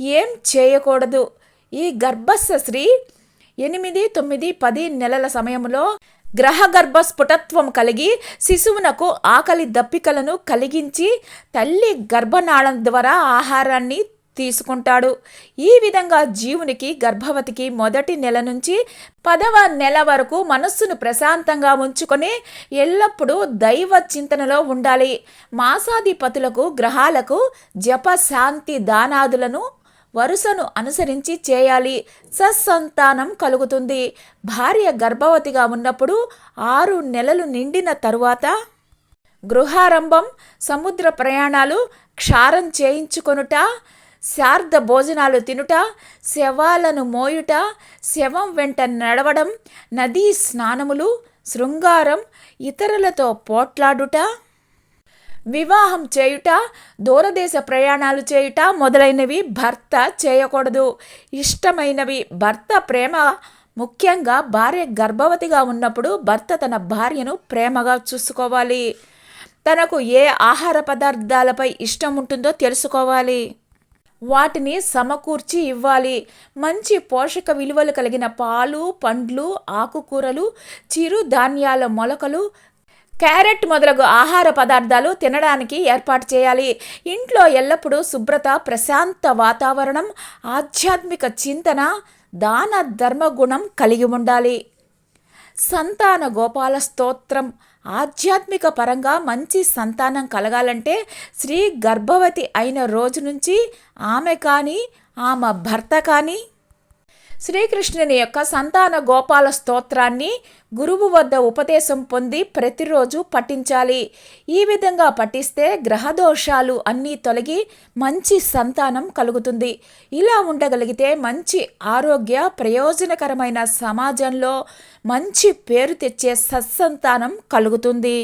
ఏం చేయకూడదు. ఈ గర్భస్థ స్త్రీ ఎనిమిది తొమ్మిది పది నెలల సమయంలో గ్రహ గర్భ స్ఫుటత్వం కలిగి శిశువునకు ఆకలి దప్పికలను కలిగించి తల్లి గర్భనాళం ద్వారా ఆహారాన్ని తీసుకుంటాడు. ఈ విధంగా జీవునికి గర్భవతికి మొదటి నెల నుంచి పదవ నెల వరకు మనస్సును ప్రశాంతంగా ఉంచుకొని ఎల్లప్పుడూ దైవ చింతనలో ఉండాలి. మాసాధిపతులకు గ్రహాలకు జప శాంతి దానాదులను వరుసను అనుసరించి చేయాలి. సత్సంతానం కలుగుతుంది. భార్య గర్భవతిగా ఉన్నప్పుడు ఆరు నెలలు నిండిన తరువాత గృహారంభం సముద్ర ప్రయాణాలు క్షారం చేయించుకొనుట శార్ద భోజనాలు తినుట శవాలను మోయుట శవం వెంట నడవడం నదీ స్నానములు శృంగారం ఇతరులతో పోట్లాడుట వివాహం చేయుట దూరదేశ ప్రయాణాలు చేయుట మొదలైనవి భర్త చేయకూడదు. ఇష్టమైనవి. భర్త ప్రేమ ముఖ్యంగా భార్య గర్భవతిగా ఉన్నప్పుడు భర్త తన భార్యను ప్రేమగా చూసుకోవాలి. తనకు ఏ ఆహార పదార్థాలపై ఇష్టం ఉంటుందో తెలుసుకోవాలి. వాటిని సమకూర్చి ఇవ్వాలి. మంచి పోషక విలువలు కలిగిన పాలు పండ్లు ఆకుకూరలు చిరుధాన్యాల మొలకలు క్యారెట్ మొదలగు ఆహార పదార్థాలు తినడానికి ఏర్పాటు చేయాలి. ఇంట్లో ఎల్లప్పుడూ శుభ్రత ప్రశాంత వాతావరణం ఆధ్యాత్మిక చింతన దాన ధర్మగుణం కలిగి ఉండాలి. సంతాన గోపాల స్తోత్రం. ఆధ్యాత్మిక పరంగా మంచి సంతానం కలగాలంటే స్త్రీ గర్భవతి అయిన రోజు నుంచి ఆమె కానీ ఆమె భర్త కానీ శ్రీకృష్ణుని యొక్క సంతాన గోపాల స్తోత్రాన్ని గురువు వద్ద ఉపదేశం పొంది ప్రతిరోజు పఠించాలి. ఈ విధంగా పఠిస్తే గ్రహదోషాలు అన్నీ తొలగి మంచి సంతానం కలుగుతుంది. ఇలా ఉండగలిగితే మంచి ఆరోగ్య ప్రయోజనకరమైన సమాజంలో మంచి పేరు తెచ్చే సత్సంతానం కలుగుతుంది.